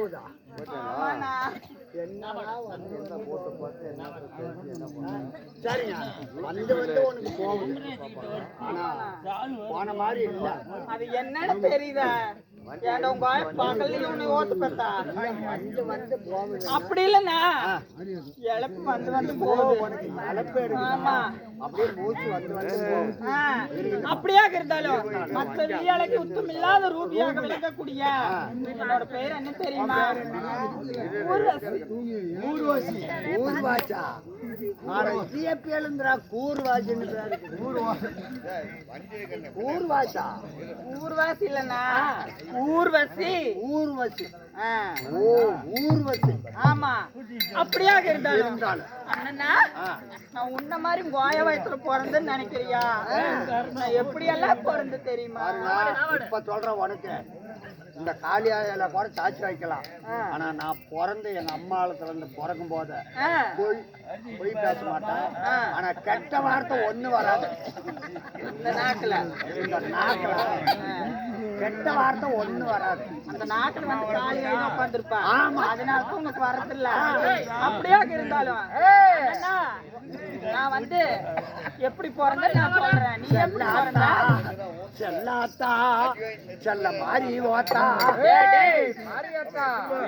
போட்டு. சரிங்க வந்து வந்து உனக்கு போகுது. ஆனா போன மாதிரி இல்ல. அது என்னன்னு தெரியுதா? போகுது அப்படி இல்லைண்ணா. இழப்பு வந்து வந்து போகுது. ஆமா. எடுக்கணும் அப்படியே மூச்சு வந்து வந்து போகுது ஆ, அப்படியாக இருந்தாலும் மற்ற வியாழைக்கு உத்தம் இல்லாத ரூபியாக விளங்கக்கூடிய என்னோட பெயர் என்ன தெரியுமா? ஊர்வசி. ஊர்வசி. ஊர்வாச்சா? ஊர்வாச்சா? ஊர்வாசி இல்லைண்ணா. ஊர்வசி. ஊர்வசி. ஊர்வசி. ஆமா. அப்படியாக இருந்தாலும். அண்ணனா. நான் உன்ன மாதிரி கோய வயசுல பிறந்தேன்னு நினைக்கிறியா? நான் எப்படியெல்லாம் பிறந்து தெரியுமா? இப்ப சொல்றேன் உனக்கு. இந்த காளியாயில கூட சாட்சி வைக்கலாம் ஆனா நான் பிறந்து எங்க அம்மாளத்துல இருந்து பிறக்கும் போது பொய் பொய் பேச மாட்டேன். ஆனா கெட்ட வார்த்தை ஒண்ணு வராது. இந்த நாக்குல. இந்த நாக்குல. கெட்ட வார்த்தை ஒண்ணு வராது. அந்த நாட்டுல வந்து காலியா உட்காந்துருப்பா ஆமா. அதனால தான் உனக்கு வரதில்ல. அப்படியாக இருந்தாலும். நான் வந்து எப்படி பிறந்தேன் நான் சொல்றேன். நீ எப்படி பிறந்த? செல்லாத்தா. செல்ல மாறி ஓத்தா.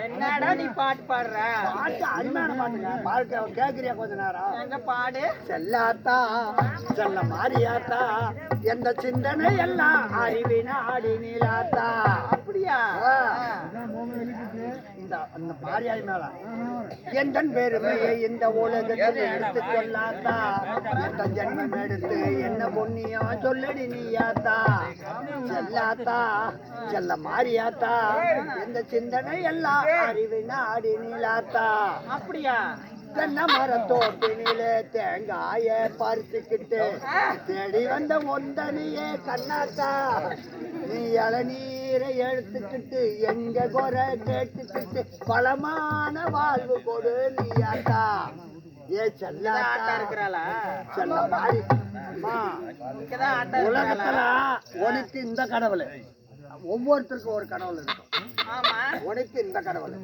என்னடா நீ பாட்டு பாடுற? பாட்டு அருமையான பாட்டுங்க பாட்டு கேக்குறியா கொஞ்ச நேரம்? எங்க பாடு? செல்லாத்தா. செல்ல மாறியாத்தா எந்த சிந்தனை எல்லாம் அறிவின ஆடி நீலாத்தா. அந்த மாரியாய் மேல. எந்த பெருமையை இந்த உலகத்தில் எடுத்து கொள்ளாத்தா எந்த ஜென்மம் எடுத்து என்ன பொண்ணியம் சொல்லடி நீயாத்தா? செல்லாத்தா? செல்ல மாரியாத்தா? எந்த சிந்தனை எல்லாம் அறிவின ஆடி நீலாத்தா? அப்படியா? தென்னை மரத்தோப்பினிலே தேங்காய பறிச்சுக்கிட்டு தேடி வந்த ஒந்தனியே கண்ணாத்தா? நீ இளநீரை எடுத்துக்கிட்டு எங்க குறை கேட்டுக்கிட்டு பலமான வாழ்வு கொடு நீயாத்தா ஏ செல்லாத்தா இருக்கிறாளா? செல்ல இருக்கிறாளா? உலகத்துல உனக்கு இந்த கடவுள். ஒவ்வொருத்தருக்கும் ஒரு கடவுள் இருக்கும். ஆமா. உனக்கு இந்த கடவுள்.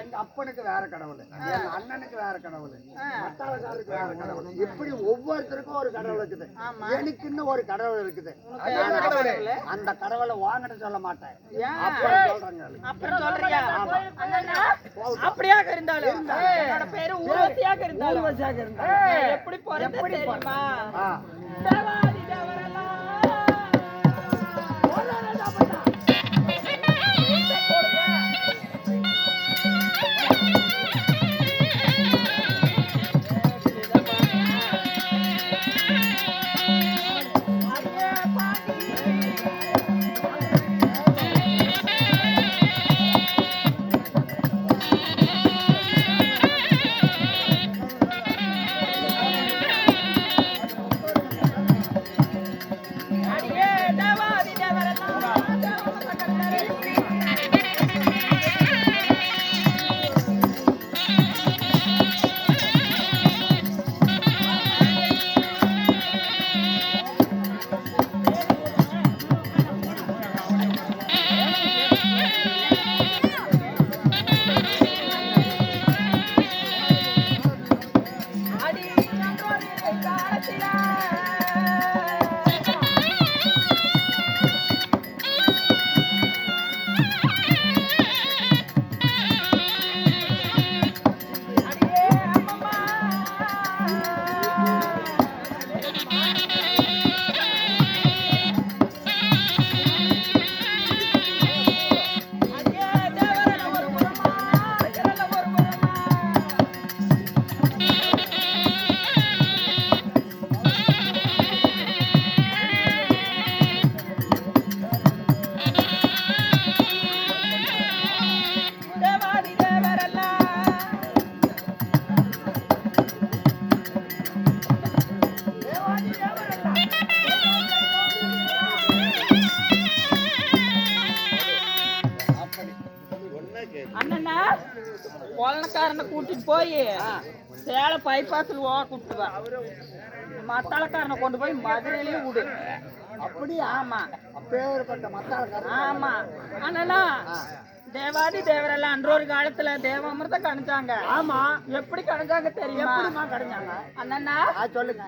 எங்க அப்பனுக்கு வேற கடவுள். எங்க அண்ணனுக்கு வேற கடவுள். மத்தாளக்காரருக்கு வேற கடவுள். இப்படி ஒவ்வொருத்தருக்கும் ஒரு கடவுள் இருக்குது. ஆமா. எனக்கு இன்னும் ஒரு கடவுள் இருக்குது? அந்த கடவுளை வாங்கிட்டு சொல்ல மாட்டேன். அப்படியாக இருந்தாலும். என்னோட பேரு ஊர்வசியாக இருந்தாலும். எப்படி எப்படி போய் சேலை பைபாஸில் ஓ கூட்டுவா மத்தாளக்காரனை கொண்டு போய் மதுரையிலயும் விடு. அப்படியா ஆமா. அப்பேற்பட்ட மத்தாளக்காரன். ஆமா. அண்ணனா தேவாதி தேவரெல்லாம் அன்றொரு காலத்துல தேவாமிர்தம் கணிச்சாங்க. ஆமா. எப்படி கணிச்சாங்க தெரியுமா? கிடைச்சாங்க அண்ணா சொல்லுங்க.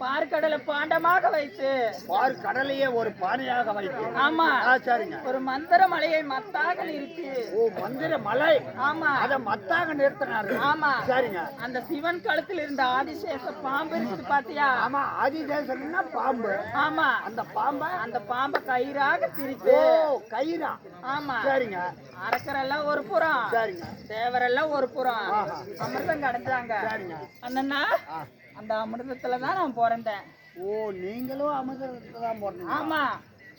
பார்க்கடலை பாண்டமாக வைத்து. பார் கடலையே ஒரு பானையாக வைத்து. ஆமா. சரிங்க. ஒரு மந்திர மலையை மத்தாக நிறுத்தி. ஓ மந்திர மலை. ஆமா. அத மத்தாக நிறுத்தினாரு. ஆமா. சரிங்க. அந்த சிவன் கழுத்தில் இருந்த ஆதிசேஷ பாம்பு இருக்குது பாத்தியா? ஆமா ஆதிதேசன்னா பாம்பு. ஆமா. அந்த பாம்பை அந்த பாம்பை கயிறாக பிரித்து. ஓ கயிறா. ஆமா. சரிங்க. அரக்கரெல்லாம் ஒரு புறம் சரிங்க. தேவரெல்லாம் ஒரு புறம். அமிர்தம் கிடைச்சாங்க. அண்ணன்னா. அந்த அமிர்தத்துல தான் நான் பிறந்தேன். ஓ நீங்களும் அமிர்தத்துல தான் போறீங்க ஆமா.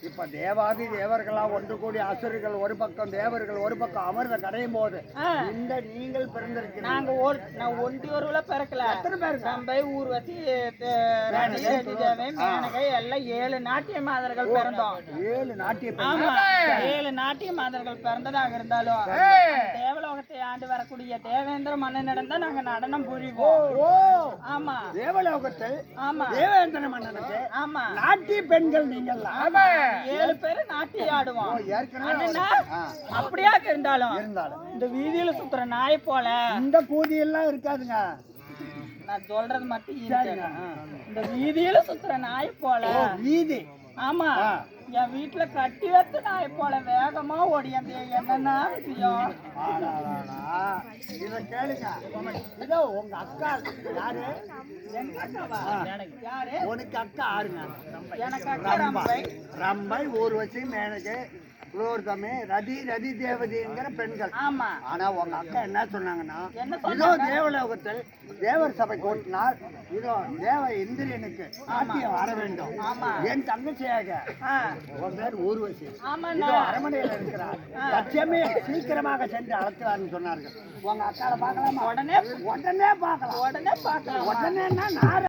இப்ப தேவாதி தேவர்களா ஒன்று கூடி அசுரர்கள் ஒரு பக்கம் தேவர்கள் ஒரு பக்கம் அமிர்த கடையும் போது. இந்த நீங்கள் பிறந்திருக்கிறீங்க நாங்க ஒரு நான் ஒண்டி ஒருவில பிறக்கல. எத்தனை பேருங்க? சம்பை ஊர்வசி மேனகை எல்லாம் ஏழு நாட்டிய மாதர்கள் பிறந்தோம். ஏழு நாட்டிய ஆமா. ஏழு நாட்டிய மாதர்கள் பிறந்ததாக இருந்தாலும் தேவலோகத்தை ஆண்டு வரக்கூடிய தேவேந்திர மன்னனிடம் தான் நாங்க நடனம் புரிவோம். ஆமா. தேவலோகத்தில் ஆமா. தேவேந்திர மன்னனுக்கு ஆமா. நாட்டிய பெண்கள் நீங்கள் ஏழு பேரு நாட்டி ஆடுவோம். ஏற்கனவே அண்ணனா ஆ, அப்படியா இருந்தாலும் இருந்தாலும். இந்த வீதியில சுத்துற நாய் போல இந்த கூதி எல்லாம் இருக்காதுங்க. நான் சொல்றது மட்டும். இந்த வீதியில சுத்துற நாய் போல வீதி. ஆமா. என் வீட்டுல கட்டி வச்ச நாய் போல வேகமா ஓடியது என்னன்னா விஷயம். இத கேளுங்க. இதோ உங்க அக்கா யாரு? எங்க அக்காவா? யாரு? உனக்கு அக்கா ஆறுங்க. எனக்கு அக்கா ரம்பை. ரம்பை. ஊர்வசி மேனகை குலோர்தமே ரதி ரதி தேவதிங்கிற பெண்கள். ஆமா. ஆனா உங்க அக்கா என்ன சொன்னாங்கன்னா என்ன இதோ தேவலோகத்தில் தேவர் சபை கூட்டினால் இதோ தேவ இந்திரியனுக்கு நாட்டியம் வர வேண்டும். ஆமா. என் தங்கச்சியாக. பேர் ஊர்வசி. இதோ அரமனையில் இருக்கிறார். லட்சியமே சீக்கிரமாக சென்று அழைத்துவார்னு சொன்னார்கள். உங்க அக்காவை பார்க்கலாமா? உடனே உடனே பார்க்கலாம். உடனே பார்க்கலாம். உடனேன்னா நான்